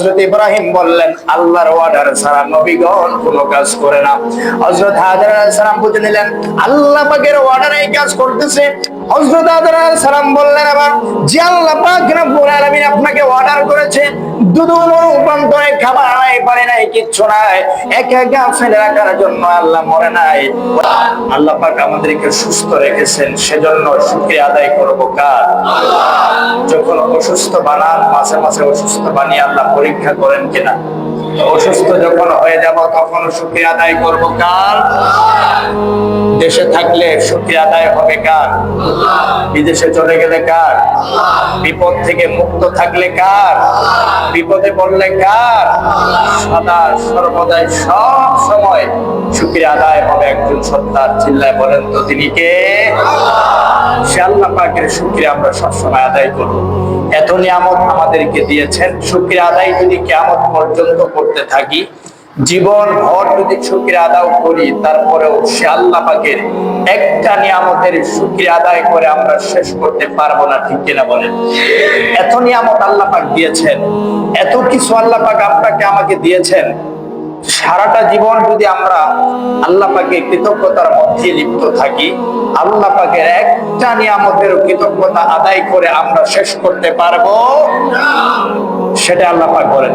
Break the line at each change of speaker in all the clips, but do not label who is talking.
হজরত ইব্রাহিম বললেন, আল্লাহর অর্ডার ছাড়া নবীগণ কোনো কাজ করে না। হজরত হাজার সালাম বুঝে নিলেন, আল্লাহ পাকের অর্ডার এই কাজ করতেছে। হজরত হাজার সালাম বললেন, আবার যে আল্লাহ পাক রব্বুল আলামিন আপনাকে অর্ডার করেছে দুধ রূপান্তরে খাবার নাই পারে নাই, কিচ্ছু নাই। রাখার জন্য আল্লাহ মরে নাই। আল্লাহ পাক আমাদেরকে সুস্থ রেখেছেন, সেজন্য শুকরিয়া আদায় করব কার? যখন অসুস্থ বানান, মাঝে মাঝে অসুস্থ বানিয়ে আল্লাহ পরীক্ষা করেন কিনা। অসুস্থ যখন হয়ে যাব, তখন শুকরিয়া আদায় করব কার? দেশে থাকলে শুকরিয়া আদায় হবে কার? বিদেশে চলে গেলে কার? বিপদ থেকে মুক্ত থাকলে কার? বিপদে পড়লে কার? সদা সর্বদাই সব সময় শুকরিয়া আদায় হবে। একজন সত্তার চিল্লায় বলেন তো তিনি কে? সে পাকের শুকরিয়া আমরা সবসময় আদায় করব। এত নিয়ামত আমাদেরকে দিয়েছেন। শুকরিয়া আদায় যদি কেমন পর্যন্ত করতে থাকি, জীবন ভর যদি শুক্রিয়া আদায় করি, তারপরেও সে আল্লাহ একটা নিয়ামতের শুক্রিয়া আদায় করে আমরা শেষ করতে পারব না, ঠিক কিনা বলেন? এত নিয়ামত আল্লাহ পাক দিয়েছেন, এত কিছু আল্লাহ পাক আপনাকে আমাকে দিয়েছেন, সারাটা জীবন যদি আমরা আল্লাহ পাকে কৃতজ্ঞতার মধ্যে লিপ্ত থাকি, আল্লাহ পাকের একটা নিয়ামতের কৃতজ্ঞতা আদায় করে আমরা শেষ করতে পারব সেটা আল্লাহ পাক বলেন।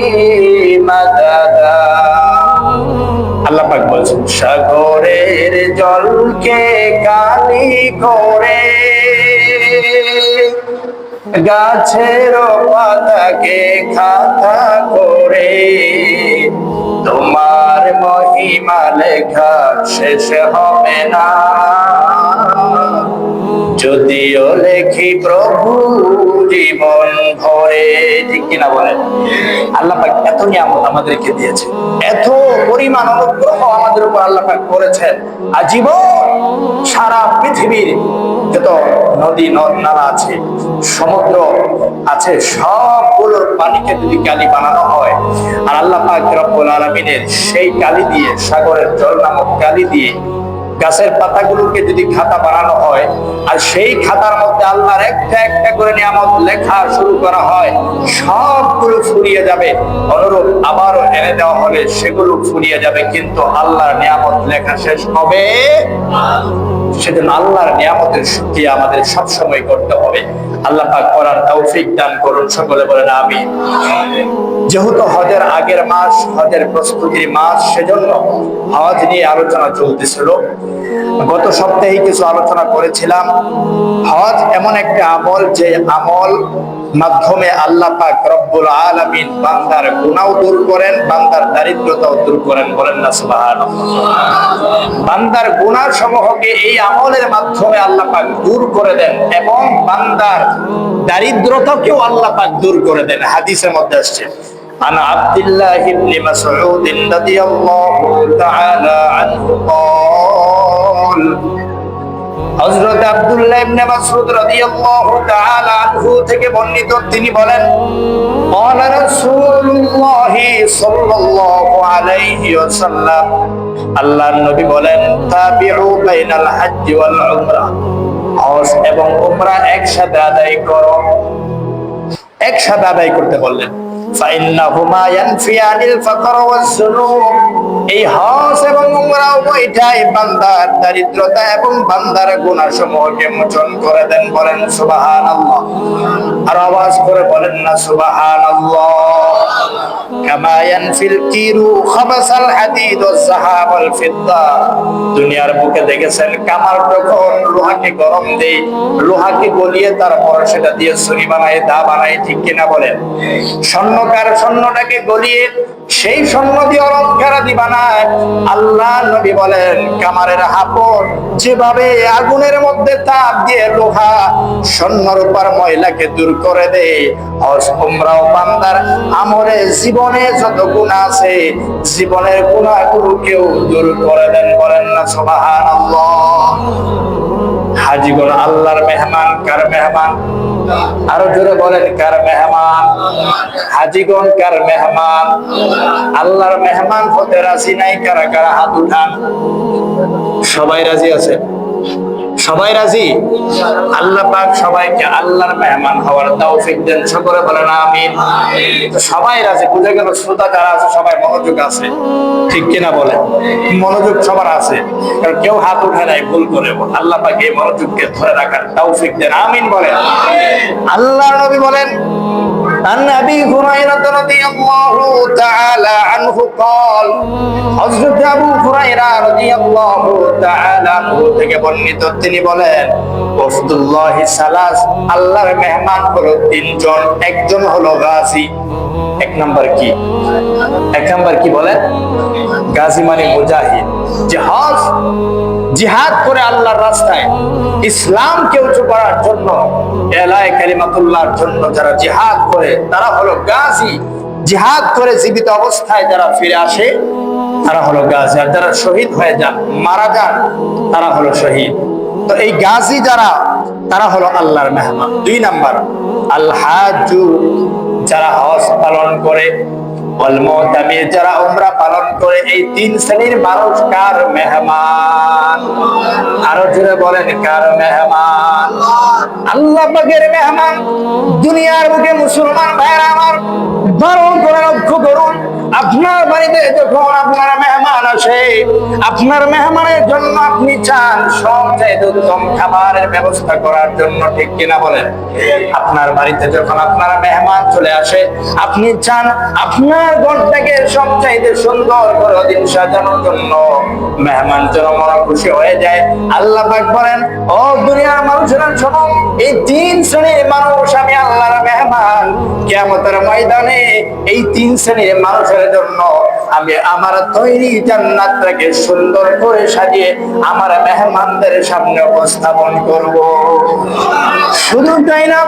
পাক বলছেন সাগরের জলকে কালি করে, গাছের পাতাকে খাতা করে, তোমার মহিমা লেখা শেষ হবে না। যদিও লেখি প্রভু জীবন ভরে ঠিক কিনা বলেন? আল্লাহ পাক এত নিয়ামত আমাদেরকে দিয়েছে, এত পরিমাণ অনুগ্রহ আমাদের উপর আল্লাহ পাক করেছেন। আজীবন সারা পৃথিবীর যত নদী, নদ, নালা আছে, সমুদ্র আছে, সবগুলোর পানিকে যদি কালি বানানো হয়, আর আল্লাহ পাক রব্বুল আলামিনের সেই কালি দিয়ে, সাগরের জল নামক কালি দিয়ে গাছের পাতাগুলোকে যদি খাতা বানানো হয়, আর সেই খাতার মধ্যে আল্লাহর একটা একটা করে নিয়ামত লেখা শুরু করা হয়, সবগুলো ফুরিয়ে যাবে। অনুরূপ আবারও এনে দেওয়া হবে, সেগুলো ফুরিয়ে যাবে, কিন্তু আল্লাহর নিয়ামত লেখা শেষ হবে। সেজন্য আল্লাহর নিয়ামতের সুখী আমাদের সব সময় করতে হবে। আল্লাহ পাক করার তৌফিক দান করুন, সকলে বলেন আমি যেহেতু হজের আগের মাস, হজের প্রস্তুতির মাস, সেজন্য হজ নিয়ে আলোচনা চলতেছিল। গত সপ্তাহে কিছু আলোচনা করেছিলাম। হজ এমন একটা আমল, যে আমল মাধ্যমে আল্লাহ পাক রব্বুল আলামিন বান্দার গুনাহ দূর করেন বান্দার দারিদ্রতাও দূর করেন বলেন না সুবহানাল্লাহ বান্দার গুনাহ সমূহকে এই আমলের মাধ্যমে আল্লাহ পাক দূর করে দেন এবং বান্দার দারিদ্রতাকেও আল্লাহ পাক দূর করে দেন হাদিসের মধ্যে আসছে عن عبد الله بن مسعود رضي الله تعالى عنه قال হযরত আব্দুল্লাহ ইবনে মাসউদ রাদিয়াল্লাহু তাআলা আনহু থেকে বর্ণিত তিনি বলেন قال رسول الله صلى الله عليه وسلم আল্লাহর নবী বলেন তাবিউ বাইনাল হজ্জ ওয়াল উমরা হজ এবং উমরা একসাথে আদায় করো একসাথে আদায় করতে বললেন فإنهما ينفيان الفقر والذنوب এই হজ এবং উমরা উভয়টাই বান্দার দারিদ্রতা এবং বান্দার গুনাহসমূহকে মোচন করে দেন, বলেন সুবহানাল্লাহ। আর আওয়াজ করে বলেন না ওয়াল ফিদ্দা। দুনিয়ার বুকে দেখেছেন কামার যখন লোহাকে গরম দেই লোহাকে গলিয়ে তারপর সেটা দিয়ে ছুরি বানায় দা বানায়, ঠিক কিনা বলেন? স্বর্ণকার স্বর্ণটাকে গলিয়ে সেই স্বর্ণ দিয়ে অলঙ্কার আল্লাহ নবী বলেন, কামারের হাপড় যেভাবে আগুনের মধ্যে তাপ দিয়ে লোহা স্বর্ণর রূপার ময়লাকে দূর করে দেয়, হজ উমরাও বান্দার আমরে জীবনে যত গুণা আছে, জীবনের গুণাগুলোকেও দূর করে দেন বলেন না, সুবহানাল্লাহ। হাজিগণ, আল্লাহর মেহমান, কার মেহমান? আরও জোরে বলেন, কার মেহমান? হাজিগণ, কার মেহমান? আল্লাহর মেহমান হতে রাজি নাই, কারা কারা হাত উঠান? সবাই রাজি আছে সবাই রাজি? আল্লাহ পাক সবাইকে আল্লাহর মেহমান হওয়ার তৌফিক দেন। সকলে বলেন আমিন। তো সবাই রাজি? বুঝে গেল শ্রোতা যারা আছে, সবাই মনোযোগ আছে। ঠিক কিনা বলে মনোযোগ সবার আছে। কারণ কেউ হাত উঠে নাই, ভুল করে। আল্লাহ পাক এই মনোযোগকে ধরে রাখার তৌফিক দেন। আমিন বলেন। আল্লাহ নবী বলেন عن ابي هريره رضي الله تعالى عنه قال হযরত আবু হুরায়রা রাদিয়াল্লাহু তাআলা আনহু থেকে বর্ণিত তিনি বলেন ওয়াফদুল্লাহ সালাস আল্লাহর মেহমান হলো তিনজন একজন হলো গাজী এক নাম্বার কি? এক নাম্বার কি বলেন গাজী মানে মুজাহিদ। জিহাদ জিহাদ করে আল্লাহর রাস্তায় ইসলামকে উঁচু করার জন্য, এলায় কালিমাতুল্লাহর জন্য যারা জিহাদ করে, তারা হলো গাজী। জিহাদ করে জীবিত অবস্থায় যারা ফিরে আসে, তারা হলো গাজী। আর যারা শহীদ হয়ে যান, মারা যান, তারা হলো শহীদ। তো এই গাজী যারা, তারা হলো আল্লাহর মেহমান। দুই নাম্বার আল হাজু যারা হজ পালন করে যারা পালন করে এই তিন শ্রেণির মানুষ কার মেহমান? আরও জুড়ে বলেন, কার মেহমান? আল্লাহ পাকের মেহমান, দুনিয়ার বুকে মুসলমান ভাইরা আমার বারণ করে লক্ষ্য করুন, আপনার বাড়িতে যখন আপনার মেহমান আসে, আপনার মেহমানের জন্য আপনি চান সব চাইতে উত্তম খাবারের ব্যবস্থা করার জন্য, ঠিক কিনা বলেন? আপনার বাড়িতে যখন আপনার মেহমান চলে আসে, আপনি চান আপনার ঘরটাকে সব চাইতে সুন্দর করে দিন সাজানোর জন্য মেহমান মনে খুশি হয়ে যায়। আল্লাহ পাক বলেন, ও দুনিয়ার মানুষেরা এই তিন শ্রেণির মানুষ, আমি আল্লাহর মেহমান। কিয়ামতের ময়দানে এই তিন শ্রেণির মানুষের জন্য আমি আমার তৈরি জান্নাতটাকে সুন্দর করে সাজিয়ে আমার মেহমানদের সামনে উপস্থাপন করব। শুধু তাই না,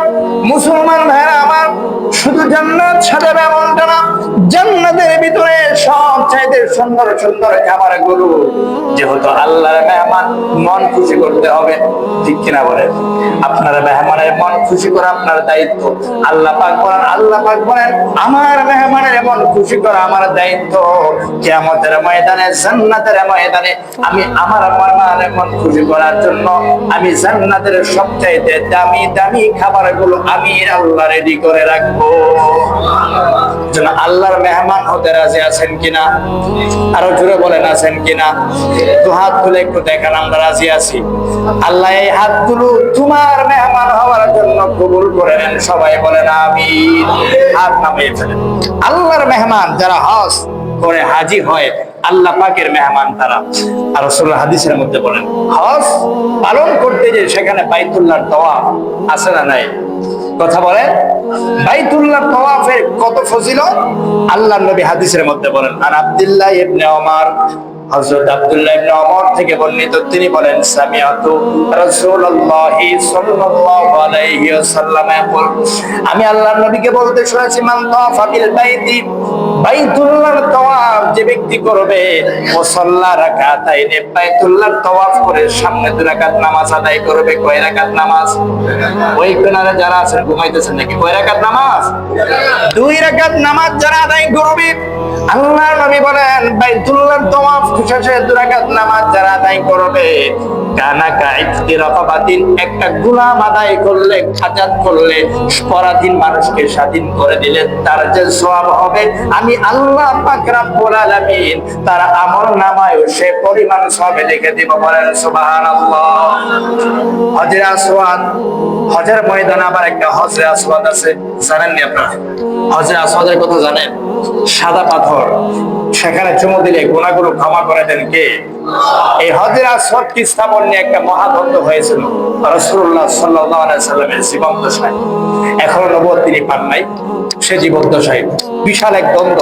মুসলমান ভাইরা আমার, শুধু জান্নাত সাজাবে এমনটা না, জান্নাতের ভিতরে সব চাইতে সুন্দর সুন্দর খাবারগুলো যেহেতু আল্লাহর মেহমান, মন খুশি করতে হবে। ঠিক কিনা বলেন? আপনার মেহমানের মন খুশি করা আপনার দায়িত্ব। আল্লাহ পাক বলেন, আল্লাহ পাক বলেন, আমার মেহমানের মন খুশি করা আমার দায়িত্ব। কিয়ামতের ময়দানে, জান্নাতের ময়দানে আমি আমার মেহমানের মন খুশি করার জন্য আমি জান্নাতের সবচাইতে দামি দামি খাবারগুলো আমি আল্লাহ রেডি করে রাখব। আল্লাহর মেহমান হতে রাজি আছেন কিনা? আরও জোরে বলেন, আছেন কিনা? দু হাত তুলে একটু দেখান, আমরা রাজি আছি। আল্লাহ এই হাতগুলো তোমার মেহমান হওয়ার জন্য কবুল করে নেন, সবাই বলেন আমি হাত নামিয়ে ফেলেন। আল্লাহর মেহমান যারা হজ করে হাজি হয়, আল্লাহ পাকের মেহমান তারা। আর রসুল্লাহ হাদিসের মধ্যে বলেন, হজ পালন করতে যে সেখানে বাইতুল্লাহর তওয়াফ আছে না নাই? কথা বলেন। বাইতুল্লাহ তওয়াফের কত ফজিলত? আল্লাহ নবী হাদিসের মধ্যে বলেন আর আব্দুল্লাহ ইবনে ওমর হযরত আব্দুল্লাহ ইবনে ওমর থেকে বর্ণিত, তিনি বলেন, সামিআতু রাসূলুল্লাহ সাল্লাল্লাহু আলাইহি ওয়াসাল্লাম ইয়াকুল, আমি আল্লাহর নবীকে বলতে শুনেছি, মান তাওয়াফা বিল বাইতি, বাইতুল্লাহর তওয়াফ যে ব্যক্তি করবে মুসাল্লা রাকাতাইনে বাইতুল্লাহর তওয়াফ করে সামনে দুই রাকাত নামাজ আদায় করবে। কয় রাকাত নামাজ? ওই কিনারে যারা আছেন, ঘুমাইতেছেন নাকি? কয় রাকাত নামাজ? দুই রাকাত নামাজ যারা আদায় করবে আল্লাহ নবী বলেন বাইতুল্লাহর তওয়াফ শেষে দুই রাকাত নামাজ যারা আদায় করবে, কানা কাইতি রকাবাতিন, একটা গোলাম আদায় করলে, খাজাত করলে, পরাধীন মানুষকে স্বাধীন করে দিলে তার যে সওয়াব হবে। আমি আল্লাহ পাক রব্বুল আলামিন তার আমল নামায় সে পরিমাণ সওয়াব লিখে দিব বলেন, সুবহানাল্লাহ। হজরে আসওয়াদ হজের ময়দানে আবার একটা হজরে আসওয়াদ আছে জানেন নি আপনারা? হজরে আসওয়াদের কথা জানেন? সাদা পাথর, সেখানে চুমু দিলে গুণাগুলো ক্ষমা করে দেন কে? এই হজের আসওয়াদ কি স্থাপন নিয়ে একটা মহাদ্বন্দ্ব হয়েছিল। সাল্লামের জীবন দশায় এখনও নবুয়ত তিনি পান নাই, সে জীবন দশায় বিশাল এক দ্বন্দ্ব।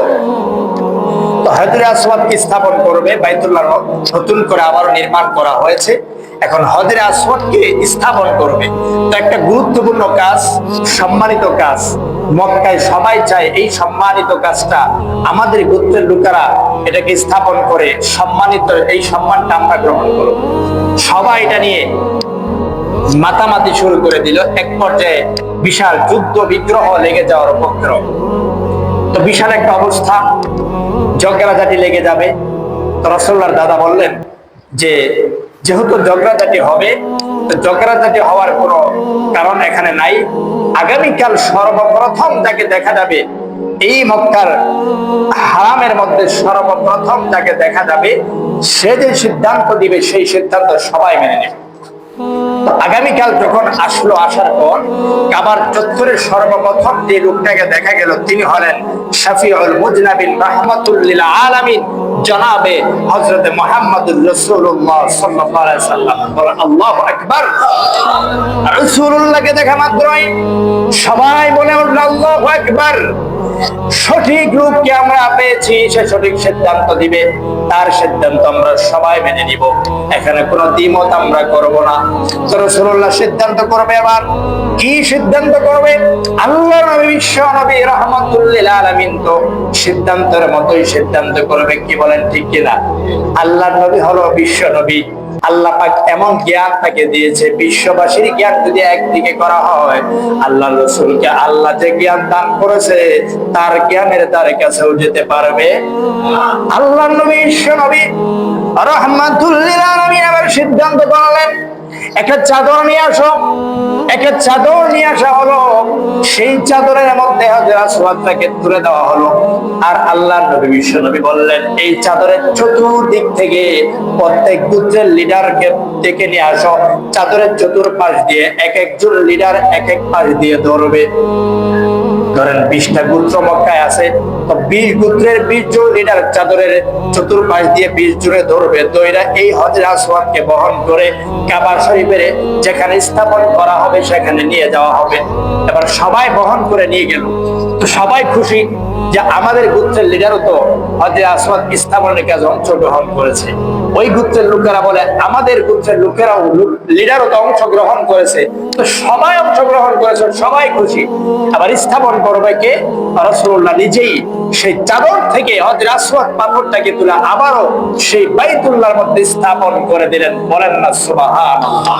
তো হজরে আসওয়াদ কি স্থাপন করবে? বাইতুল্লাহ নতুন করে আবারও নির্মাণ করা হয়েছে। এখন হজরে আসওয়াদকে স্থাপন করবে। তো একটা গুরুত্বপূর্ণ কাজ, সম্মানিত কাজ। মক্কায় সবাই চায় এই সম্মানিত কাজটা আমাদের গোত্রের লোকেরা এটাকে স্থাপন করে, সম্মানিত এই সম্মানটা আমরা গ্রহণ করব। সবাই এটা নিয়ে মাতামাতি শুরু করে দিল। এক পর্যায়ে বিশাল যুদ্ধ বিগ্রহ লেগে যাওয়ার উপক্রম। তো বিশাল একটা অবস্থা ঝগড়াঝাটি লেগে যাবে। তো রসল্লার দাদা বললেন যে যেহেতু ঝগড়াঝাটি হবে, তো ঝগড়াঝাটি হওয়ার কোনো কারণ এখানে নাই। আগামীকাল সর্বপ্রথম যাকে দেখা যাবে, এই মক্কার হারামের মধ্যে সর্বপ্রথম যাকে দেখা যাবে, সে যে সিদ্ধান্ত দিবে, সেই সিদ্ধান্ত সবাই মেনে নেবে। আগামীকাল যখন আসলো, আসার পর কাবার চত্বরের সর্বপ্রথম যে লোকটাকে দেখা গেল, তিনি হলেন শাফিউল মুজনাবিন রহমাতুল্লিল আলামিন। জনাবে হযরত মুহাম্মদুর আলাইহি সাল্লাম। বলেন, আল্লাহু আকবার। রাসূলুল্লাহকে দেখা মাত্রই সবাই বলে উঠল, আল্লাহু আকবার। সঠিক রূপকে আমরা পেয়েছি? সে সঠিক সিদ্ধান্ত দিবে। তার সিদ্ধান্ত আমরা সবাই মেনে নিব। এখানে কোনো দ্বিমত আমরা করব না। তো রাসূলুল্লাহ সিদ্ধান্ত করবে এবার। কি সিদ্ধান্ত করবে? আল্লাহ নবী বিশ্ব নবী রহমাতুল্লিল আলামিন তো সিদ্ধান্তের মতোই সিদ্ধান্ত করবে। কি বলেন ঠিক কিনা? আল্লাহ নবী হলো বিশ্ব নবী। আল্লাহ পাক এমন জ্ঞান তাকে দিয়েছে, বিশ্ববাসীর জ্ঞান যদি একদিকে করা হয়, আল্লাহ রসুলকে আল্লাহ যে জ্ঞান দান করেছে, তার জ্ঞানের তার কাছেও যেতে পারবে আল্লাহ নবী বিশ্ব নবী। আবার সিদ্ধান্ত করলেন একটা চাদর নিয়ে আসো। একটা চাদর নিয়ে আসা হলো। সেই চাদরের মধ্যে হাজরা তুলে দেওয়া হলো। আর আল্লাহ নবী, বিশ্ব নবী বললেন, এই চাদরের চতুর্দিক থেকে প্রত্যেক গুত্রের লিডারকে ডেকে নিয়ে আসো। চাদরের চতুর্পাশ দিয়ে এক একজন লিডার এক এক পাশ দিয়ে ধরবে। ধরেন বিশটা গোত্র মক্কায় আছে, তো বিশ গোত্রের বিশ জন লিডার চাদরের চতুর্পাশ দিয়ে বিশ জনে ধরবে। তো এরা এই হজরা আসওয়াদকে বহন করে কাবা শরীফের যেখানে স্থাপন করা হবে সেখানে নিয়ে যাওয়া হবে। এবার সবাই বহন করে নিয়ে গেল। তো সবাই খুশি যে আমাদের গোত্রের লিডারও তো হজরা আসওয়াদ স্থাপনের কাজে অংশগ্রহণ করেছে। ওই গুপ্তের লোকেরা বলে, আমাদের গুচ্ছের লোকেরাও লিডারও তো অংশগ্রহণ করেছে। তো সবাই অংশগ্রহণ করেছে, সবাই খুশি। আবার স্থাপন করবে কে? রসুল্লাহ নিজেই। সেই চাদর থেকে পাথরটাকে তুলে আবারও সেই বাইতুল্লাহর মধ্যে স্থাপন করে দিলেন। বলেন না, সুবহানাল্লাহ।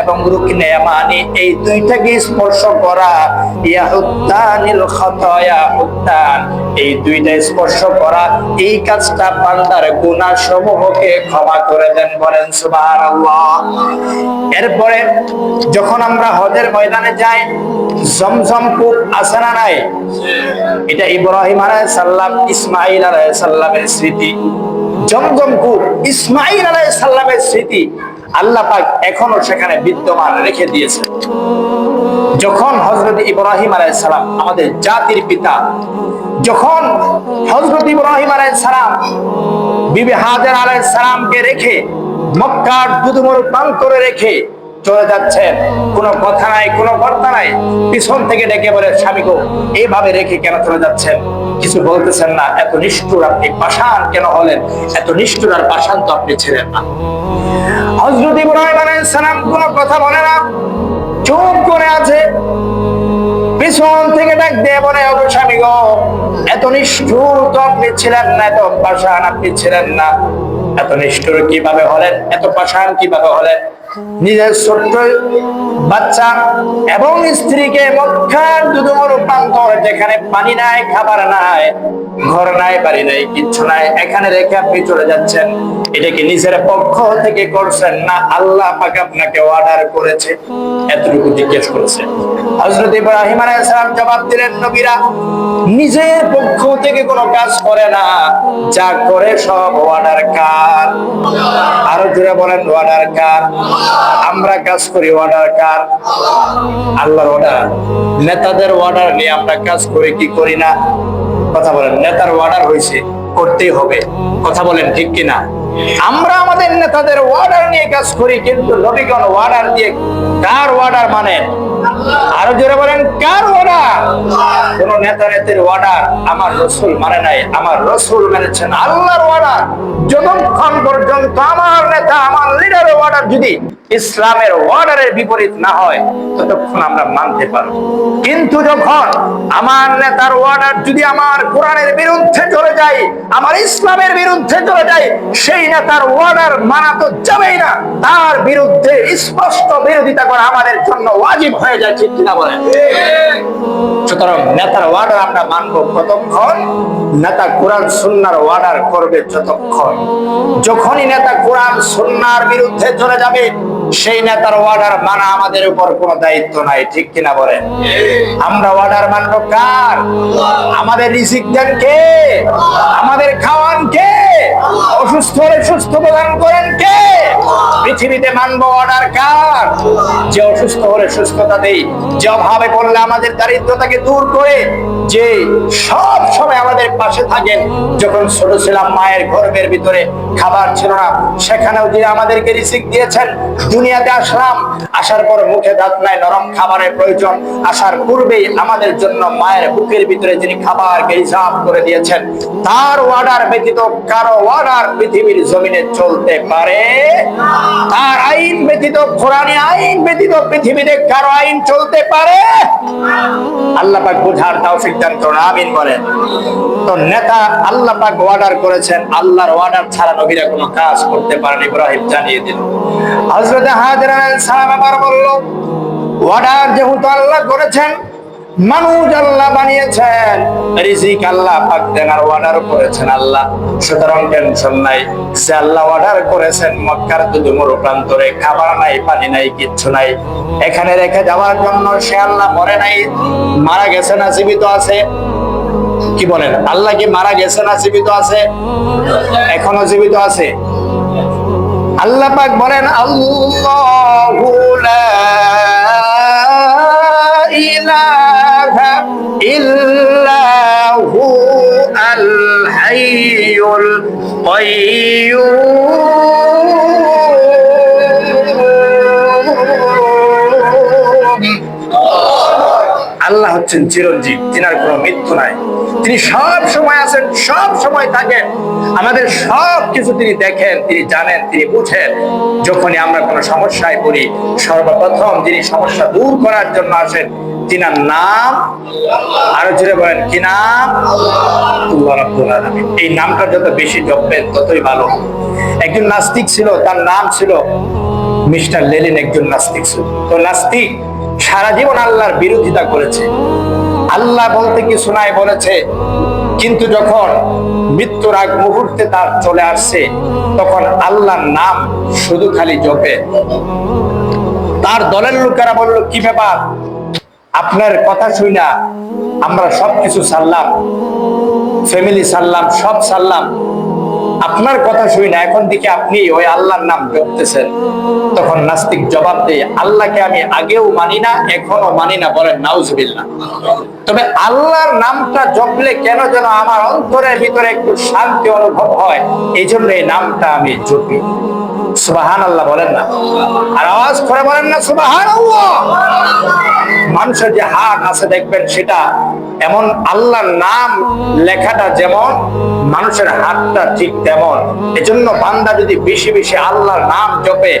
এবং এই দুইটাকে স্পর্শ করা এই স্পর্শ করা, এই কাজটা ক্ষমা করে দেন এরপরে যখন আমরা হজের ময়দানে যাই জমজম কূপ আছে না নাই? এটা ইব্রাহিম আলাইহিস সালাম ইসমাইল আলাইহিস সালামের স্মৃতি। জমজম কূপ ইসমাইল আলাই সাল্লামের স্মৃতি আল্লাহ পাক এখনও সেখানে বিদ্যমান রেখে দিয়েছে। যখন হজরত ইব্রাহিম আলাই সালাম আমাদের জাতির পিতা, যখন হজরত ইব্রাহিম আলাই সালাম বিবি হাজার আলাই সালামকে রেখে মক্কার পান করে রেখে চলে যাচ্ছেন। কোনো কথা নাই, কোনো বার্তা নাই। পিছন থেকে ডেকে বলে, স্বামী গো, এইভাবে রেখে কেন চলে যাচ্ছেন? কিছু বলতেছেন না। এত নিষ্ঠুর আপনি পাষাণ কেন হলেন? এত নিষ্ঠুর আর পাষাণ তো আপনি ছিলেন না। হজরত ইব্রাহিম আলাইহিস সালাম কোনো কথা বলে না। চুপ করে আছে। পিছন থেকে ডাক দিয়ে বলে স্বামী গো, এত নিষ্ঠুর তো আপনি ছিলেন না, এত আপনি ছিলেন না। এত নিষ্ঠুর কীভাবে হলেন? এত পাষাণ কীভাবে হলেন? নিজের ছোট্ট বাচ্চা এবং স্ত্রীকে মক্কার দুদুমর প্রান্তর যেখানে পানি নাই, খাবার নাই, ঘর নাই, বাড়ি নাই, কিচ্ছু নাই, এখানে রেখে আপনি চলে যাচ্ছেন। এটা কি নিজের পক্ষ থেকে করছেন? না, আল্লাহ পাক আপনাকে অর্ডার করেছে। এতটুকু জিজ্ঞেস করেছে। হযরত ইব্রাহিম আলাইহিস সালাম জবাব দিলেন, নবীরা, নিজের পক্ষ থেকে কোনো কাজ করে না। যা করে সব অর্ডার কার। আরও জোরে বলেন অর্ডার কার। আমরা কাজ করি অর্ডার কার। আল্লাহর অর্ডার নেতাদের অর্ডার নিয়ে আমরা কাজ করি, কি করি না? কথা বলেন, নেতার অর্ডার হয়েছে করতেই হবে। কথা বলেন ঠিক কিনা? আমরা আমাদের নেতাদের ওয়ার্ডার নিয়ে কাজ করি, কিন্তু নবীগণ ওয়ার্ডার দিয়ে কার ওয়ার্ডার মানেন? আরও জোরে বলেন, কার অর্ডার কোন নেতা নেত্রীর অর্ডার আমার রসুল মানে নাই, আমার রসুল মেনেছেন আল্লাহর অর্ডার যতক্ষণ পর্যন্ত আমার নেতা, আমার লিডারের অর্ডার যদি ইসলামের অর্ডারের বিপরীত না হয়, ততক্ষণ আমরা মানতে পারব। কিন্তু যখন আমার নেতার অর্ডার যদি আমার কোরআনের বিরুদ্ধে চলে যায়, আমার ইসলামের বিরুদ্ধে চলে যায়, সেই নেতার অর্ডার মানা তো যাবেই না। তার বিরুদ্ধে স্পষ্ট বিরোধিতা করা আমাদের জন্য ওয়াজিব হয়ে কিনা বলেন? সুতরাং নেতার অর্ডার আমরা মানবো কতক্ষণ? নেতা কোরআন সুন্নার অর্ডার করবে যতক্ষণ। যখনই নেতা কোরআন সুন্নার বিরুদ্ধে চলে যাবে সেই নেতার অর্ডার মানা আমাদের উপর কোনো দায়িত্ব নাই, ঠিক কিনা বলেন? আমরা অর্ডার মানবো কার? আমাদের রিজিক দেন কে? আমাদের খাওয়ান কে? অসুস্থ হলে সুস্থ প্রদান করেন কে? পৃথিবীতে মানবো অর্ডার কার? যে অসুস্থ হলে সুস্থতা দেই যে অভাবে পড়লে আমাদের দারিদ্রতাকে দূর করে, যে সব সময় আমাদের পাশে থাকেন, যখন ছোট ছিলাম, মায়ের গর্ভের ভিতরে খাবার ছিল না, সেখানেও যিনি আমাদেরকে রিসিক দিয়েছেন দুনিয়াতে আসলাম, আসার পর মুখে দাঁত নাই, নরম খাবারের প্রয়োজন। আসার পূর্বেই আমাদের জন্য মায়ের বুকের ভিতরে যিনি খাবারকে হিসাব করে দিয়েছেন, তার অর্ডার ব্যতীত কারও অর্ডার পৃথিবীর জমিনে চলতে পারে তার আইন ব্যতীত, কোরআনে আইন ব্যতীত পৃথিবীতে কারও আইন চলতে পারে আল্লাহ পাক বুঝার দান করুন, আমিন বলেন। তো নেতা আল্লাহ পাক অর্ডার করেছেন, আল্লাহর অর্ডার ছাড়া নবীরা কোনো কাজ করতে পারেন, ইব্রাহিম জানিয়ে দিল। মক্কার খাবার নাই, পানি নাই, কিচ্ছু নাই, এখানে রেখে যাওয়ার জন্য সে আল্লাহ মরে নাই, মারা গেছে না, জীবিত আছে। কি বলেন? আল্লাহ কি মারা গেছে না, জীবিত আছে? এখনও জীবিত আছে? আল্লাহ পাক বলেন আল্লাহু ইলাহা ইল্লাহু আল হাইয়ুল হচ্ছেন চিরঞ্জীব, তিনার কোনো মৃত্যু নাই। তিনি সব সময় আছেন, সব সময় থাকেন। আমাদের সব কিছু তিনি দেখেন, তিনি জানেন, তিনি বুঝেন। যখনই আমরা কোনো সমস্যায় পড়ি, সর্বপ্রথম যিনি সমস্যা দূর করার জন্য আসেন, তিনার নাম, আরও জুড়ে বলেন, কি নাম? এই নামটা যত বেশি জপবেন ততই ভালো। একজন নাস্তিক ছিল, তার নাম ছিল মিস্টার লেলিন, একজন নাস্তিক ছিল। তো নাস্তিক সারা জীবন আল্লাহর বিরোধিতা করেছে। আল্লাহ বলতে কিছু নাই বলেছে, কিন্তু যখন মৃত্যুর আগ মুহূর্তে তার চলে আসছে তখন আল্লাহর নাম শুধু খালি জপে। তার দলের লোকেরা বলল, কি ব্যাপার? আপনার কথা শুই না, আমরা সবকিছু সারলাম। ফ্যামিলি সারলাম, সব সারলাম। আপনার কথা শুই না, এখন দিকে আপনি ওই আল্লাহর নাম জপতেছেন তখন নাস্তিক জবাব দেয়, আল্লাহকে আমি আগেও মানি না, এখনও মানি না, বলেন, নাউজবিল্লাহ। তবে আল্লাহর নামটা জপলে কেন যেন আমার অন্তরের ভিতরে একটু শান্তি অনুভব হয় এই জন্য এই নামটা আমি জপি। সুবাহান আল্লাহ বলেন না। আর আওয়াজ করে বলেন না সুবাহান মানুষের যে হাত আছে, দেখবেন সেটা এমন আল্লাহর নাম লেখাটা যেমন, মানুষের হাতটা ঠিক তেমন। এজন্য বান্দা যদি বেশি বেশি আল্লাহর নাম জপে,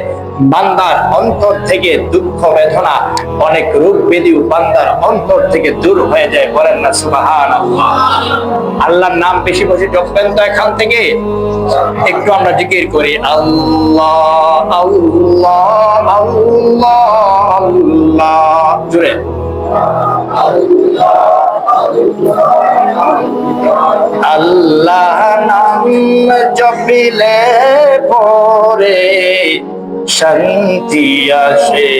বান্দার অন্তর থেকে দুঃখ বেদনা, অনেক রোগ ব্যাধিও বান্দার অন্তর থেকে দূর হয়ে যায় বলেন না সুবাহান আল্লাহর নাম বেশি বেশি জপবেন তো এখান থেকে? একটু আমরা জিকির করি, আল্লাহ আল্লাহ আল্লাহ আল্লাহ। জুড়ে আল্লাহ নাম জপিলে পরে শান্তি আসে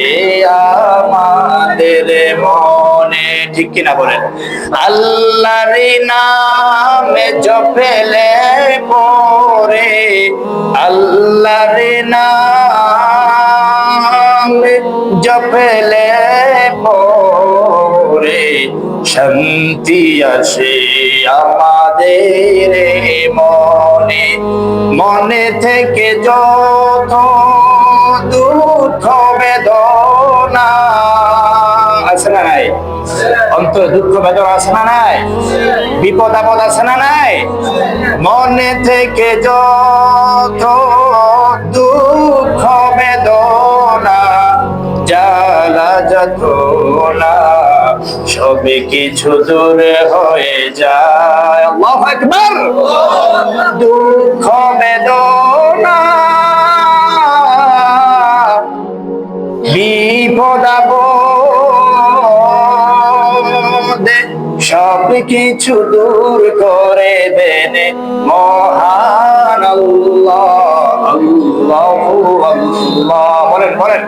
আমাদের মনে। ঠিক কিনা বলেন? আল্লাহর নামে জপেলে পরে আল্লাহর নামে জপেলে পরে শান্তি আসে আমাদের মনে। মনে থেকে যত দুঃখ বেদনা। আছে না নাই? অন্তর দুঃখ বেদনা আছে না নাই? বিপদ আপদ আছে না নাই? মনে থেকে যত দুঃখ বেদনা, জ্বালা যন্ত্রণা। সবে কিছু দূরে হয়ে যায়। আল্লাহু আকবার। দুঃখ বেদনা বিপদ আপদে সব কিছু দূর করে দেন। মহান বলেন বলেন।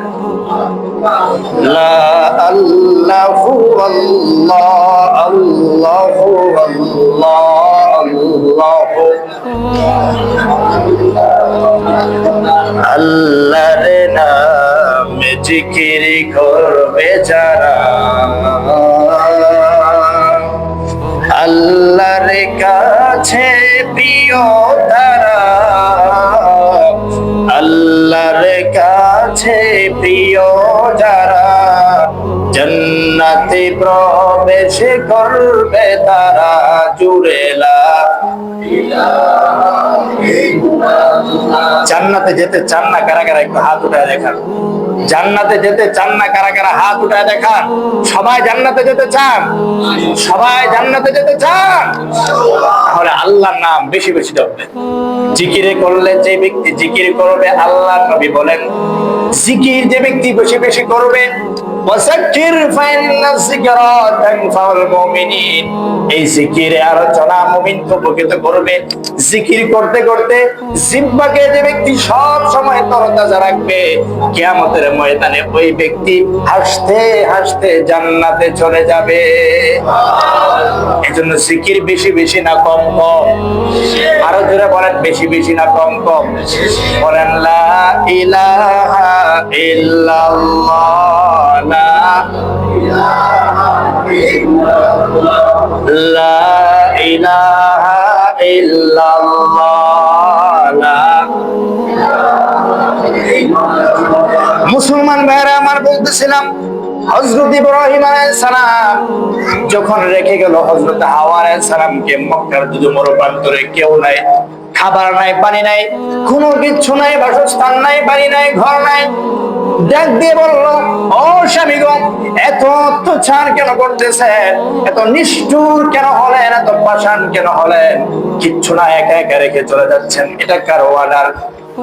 নাম জিকির করবে যারা। আল্লাহর কাছে প্রিয় তারা। আল্লাহর কাছে প্রিয় যারা জন্নাতে প্রবেশ করবে তারা জুড়েলা জান্নাতে যেতে চান না, কারা কারা একটু হাত উঠায় দেখান। জান্নাতে যেতে চান না, কারা কারা হাত উঠায় দেখান। সবাই জান্নাতে যেতে চান। সবাই জান্নাতে যেতে চান। তাহলে আল্লাহর নাম বেশি বেশি জপবে। জিকিরে করলে যে ব্যক্তি জিকির করবে আল্লাহ নবী বলেন, জিকির যে ব্যক্তি বেশি বেশি করবে এই জিকিরে আলোচনা মুমিনকে উপকৃত করবে। জিকির করতে করতে জিহ্বাকে যে ব্যক্তি সব সময় তরতাজা রাখবে, কিয়ামতের ময়দানে ওই ব্যক্তি হাসতে হাসতে জান্নাতে চলে যাবে। এজন্য জিকির বেশি বেশি না কম কম। আরও জোরে বলেন, বেশি বেশি না কম কম। বলেন, লা ইলাহা ইল্লাল্লাহ, লা ইলাহা মুসলমান ভাইরা আমার বলতেছিলাম হজরত ইব্রাহিম যখন রেখে গেল হজরত হাওয়ার সালামকে মক্কার দুধু মরুপান্তরে কেউ নাই খাবার নাই, পানি নাই, কোনো কিচ্ছু নাই, বাসস্থান নাই, বাড়ি নাই, ঘর নাই। দিয়ে ও এত অত্যাচার কেন করতেছেন এত নিষ্ঠুর কেন হলেন? এত কেন হলেন? কিচ্ছু না, একা একা রেখে চলে যাচ্ছেন। এটা কারও অর্ডার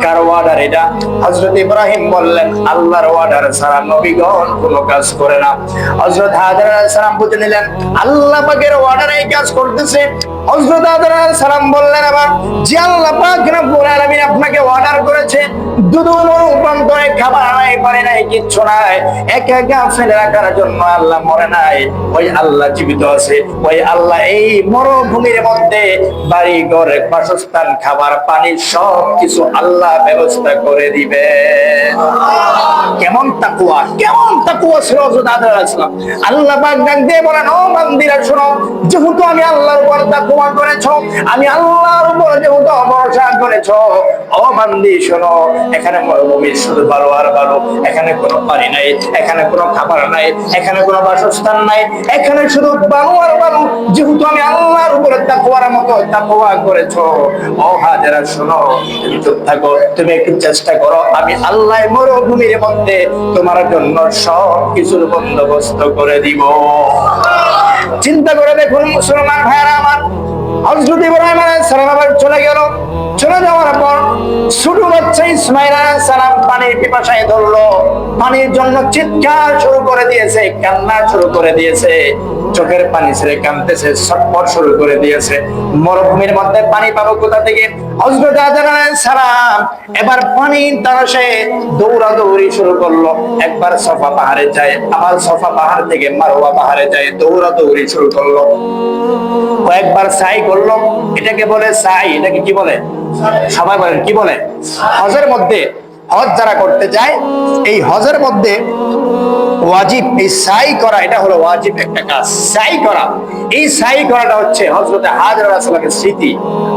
কার অর্ডার এটা? হযরত ইব্রাহিম বললেন, আল্লাহর অর্ডার ছাড়া নবীগণ কোনো কাজ করে না। হযরত হাজার সালাম বুঝে নিলেন, আল্লাহ পাকের অর্ডার এই কাজ করতেছে। আল্লাহ খাবার আল্লাহ আল্লাহ আল্লাহ বাড়ি বাসস্থান, খাবার, পানি সব কিছু আল্লাহ ব্যবস্থা করে দিবে। কেমন তাকুয়া কেমন তাকুয়া ছিল আল্লাহ বলেন, ও শোনো, যেহেতু আমি তাকুয়া করেছ? আমি আল্লাহর উপর যেহেতু ভরসা করেছ, ও বান্দি, শোনো, এখানে মরুভূমি শুধু ভালো আর ভালো এখানে কোনো পানি নাই, এখানে কোনো খাবার নাই, এখানে কোনো বাসস্থান নাই, এখানে শুধু বালু আর বালু যেহেতু আমি আল্লাহর উপরে তাকুয়ার মতো তাকুয়া করেছ। ও হাজারা, শোনো, তুমি চুপ থাকো, তুমি একটু চেষ্টা করো, আমি আল্লাহ মরুভূমির মধ্যে তোমার জন্য সব কিছুর বন্দোবস্ত করে দিব। চিন্তা করে দেখুন, মুসলমান ভাইয়ারা আমার। হযরত ইব্রাহিম আলাইহিস সালাম আবার চলে গেল। চলে যাওয়ার পর ছোট বাচ্চা ইসমাইল আলাইহিস সালাম পানির পিপাসায় ধরলো। পানির জন্য চিৎকার শুরু করে দিয়েছে, কান্না শুরু করে দিয়েছে। চোখের পানি ছেড়ে কাঁদতেছে, ছটফট শুরু করে দিয়েছে। মরুভূমির মধ্যে পানি পাবো কোথা থেকে? আদম আলাইহিস সালাম। এবার পানির তারসে দৌড়াদৌড়ি শুরু করল। একবার সফা পাহাড়ে যায়, আবার সফা পাহাড় থেকে মারওয়া পাহাড়ে যায়, দৌড়াদৌড়ি শুরু করল। কয়েকবার সাই করল। এটাকে বলে সাই, এটাকে কি বলে? সবাই বলেন, কি বলে? হজের মধ্যে হজ যারা করতে যায় এই হজের মধ্যে ওয়াজিব, এই সাই করা, এটা হলো ওয়াজিব একটা কাজ। সাই করা, এই সাই করাটা হচ্ছে হজরতে হাজর আসলামের স্মৃতি।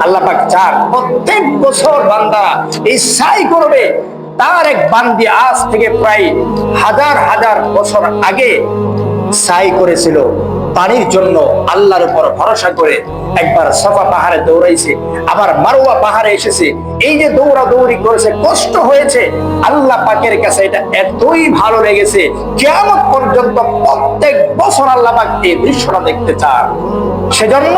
আল্লাহ পাক চার, প্রত্যেক বছর বান্দারা এই সাই করবে। তার এক বান্দি আজ থেকে প্রায় হাজার হাজার বছর আগে সাই করেছিল। পানির জন্য আল্লাহর উপর ভরসা করে একবার সফা পাহাড়ে দৌড়াইছে, আবার মারোয়া পাহাড়ে এসেছে। এই যে দৌড়া দৌড়ি করেছে, কষ্ট হয়েছে। আল্লাহ পাকের কাছে এটা এতই ভালো লেগেছে কেমন পর্যন্ত প্রত্যেক বছর আল্লাহ পাক এই দৃশ্যটা দেখতে চান। সেজন্য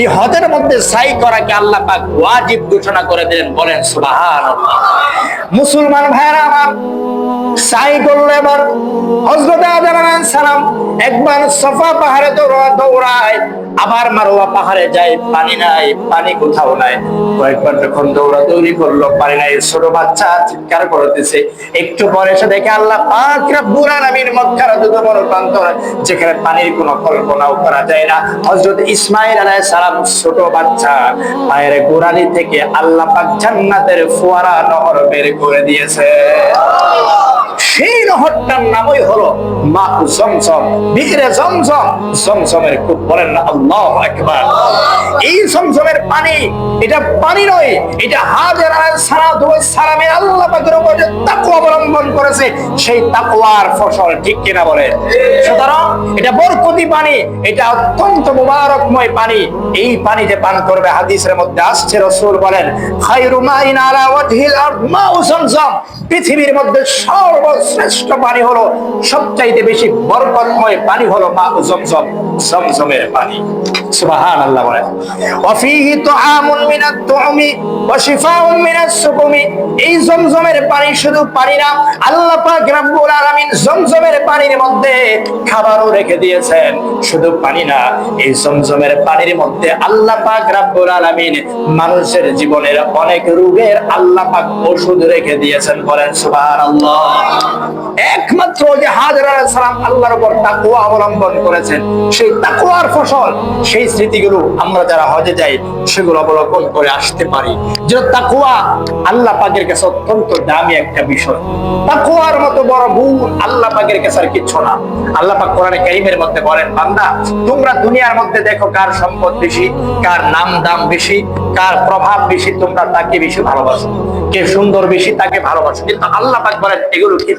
এই হজের মধ্যে সাই করাকে আল্লাহ পাক ওয়াজিব ঘোষণা করে দিলেন, বলেন সুবহানাল্লাহ। মুসলমান ভাইরা আমার সাই করল এবার হজরত সালাম একবার সফা পাহাড়ে দৌড়া, দৌড়ায়, আবার মারোয়া পাহাড়ে যায়, পানি নাই, পানি কোথাও নাই। কয়েকবার যখন দৌড়াদৌড়ি করল, পানি নাই, ছোট বাচ্চা চিৎকার করতেছে। একটু পরে এসে দেখে আল্লাহ পাক মক্কার দুটো বড় যেখানে পানির কোনো কল্পনাও করা যায় না। হযরত ইসমাইল আলাইহিস সালাম ছোট বাচ্চা, পায়ের গোড়ালি থেকে আল্লাহ পাক জান্নাতের ফোয়ারা নহর বের করে দিয়েছে। সেই নহরটার নামই হলো মা জমজম। বিগরে জমজম। জমজমের খুব বলেন না, আল্লাহ একবার এই পানি, এটা পানি নয়, এটা হাজার সালামের আল্লাহ পাকের তাকওয়া অবলম্বন করেছে, সেই তাকওয়ার ফসল ঠিক কিনা বলে। সুতরাং এটা বরকতি পানি, এটা অত্যন্ত মুবারকময় পানি। এই পানি যে পান করবে, হাদিসের মধ্যে আসছে, রাসূল বলেন খায়রু মাইন আলা ওয়াজহিল আরদ, মাউ জমজম। পৃথিবীর মধ্যে সর্বশ্রেষ্ঠ পানি হলো, সবচাইতে বেশি বরকতময় পানি হলো মা জমজম, জমজমের পানি। সুবহানাল্লাহ বলেন। ওয়াফিহি তুআমুন মিনাত তুআমি ওয়া শিফাউন মিনাস সুকুমি। এই জমজমের পানি শুধু পানি না, আল্লাহ পাক রব্বুল আলামিন জমজমের পানির মধ্যে খাবারও রেখে দিয়েছেন। শুধু পানি না, এই জমজমের পানির মধ্যে আল্লাহ পাক রব্বুল আলামিন মানুষের জীবনের অনেক রোগের আল্লাহ পাক ওষুধ রেখে দিয়েছেন বলেন সুবহানাল্লাহ। একমাত্র যে হাজর সালাম আল্লাহর উপর তাকওয়া অবলম্বন করেছেন, সেই তাকওয়ার ফসল, সেই স্মৃতিগুলো আমরা যারা হজে যাই, সেগুলো অবলম্বন করে আসতে পারি। যে তাকওয়া আল্লাহ পাকের কাছে অত্যন্ত দামি একটা বিষয়। তাকওয়ার মতো বড় গুণ আল্লাহ পাকের কাছে আর কিচ্ছু না। আল্লাহ পাক কোরআনে কারীমের মধ্যে বলেন, বান্দা, তোমরা দুনিয়ার মধ্যে দেখো কার সম্পদ বেশি, কার নাম দাম বেশি, কার প্রভাব বেশি, তোমরা তাকে বেশি ভালোবাসো। কে সুন্দর বেশি, তাকে ভালোবাসো। কিন্তু আল্লাহ পাক বলেন, এগুলো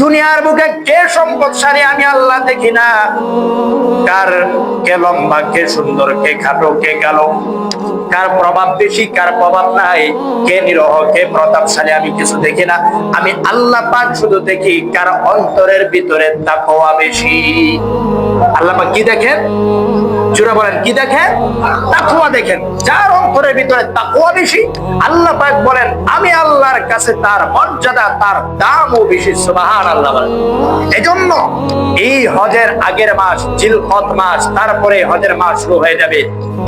দুনিয়ার বুকে কে সম্পদশালী আমি আল্লাহ দেখি না। কার কে লম্বা, কে সুন্দর, কে খাটো, কে কালো, কার প্রভাব বেশি, কার প্রভাব নাই, কে নিরহ, কে প্রতাপশালী আমি কিছু দেখি না। আমি আল্লাহ পাক শুধু দেখি কার অন্তরের ভিতরে তাকওয়া বেশি। আল্লাহ পাক কি দেখেন? জোরে বলেন, কি দেখেন? তাকওয়া দেখেন। যার অন্তরের ভিতরে তাকওয়া বেশি, আল্লাহ পাক বলেন, আমি আল্লাহর কাছে তার মর্যাদা, তার দামও বেশি, সুবহানাল্লাহ বলেন। এজন্য এই হজের আগের মাস জিলকত মাস, তারপরে হজের মাস শুরু হয়ে যাবে।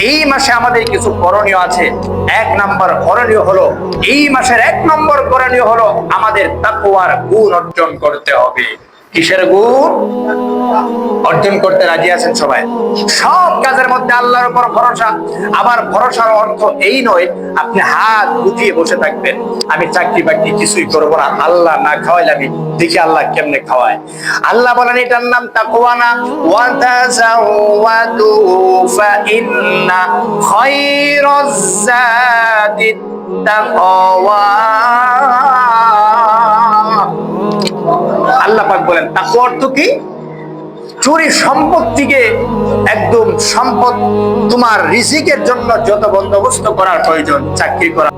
এই মাসে আমাদের কিছু করণীয় আছে। এক নম্বর করণীয় হলো, এই মাসের এক নম্বর করণীয় হলো আমাদের তাকওয়ার গুণ অর্জন করতে হবে। কিসের গুণ অর্জন করতে রাজি আছেন সবাই? সব কাজের মধ্যে আল্লাহর উপর ভরসা। আবার ভরসার অর্থ এই নয়, আপনি হাত গুটিয়ে বসে থাকবেন। আমি চাকরি বাকরি কিছুই করব না। আল্লাহ না খাওয়াইলে আমি দেখি আল্লাহ কেমনে খাওয়ায়। আল্লাহ বলেন, এটার নাম তাকওয়া না। ওয়াতাজাওয়াদু ফাইন্না খায়রাজ জাদি তাকওয়া আল্লাহ পাক বলেন তাকওয়া অর্থ কি? চুরি সম্পত্তিকে একদম সম্পদ তোমার রিজিকের জন্য যত বন্দোবস্ত করার প্রয়োজন, চাকরি করা।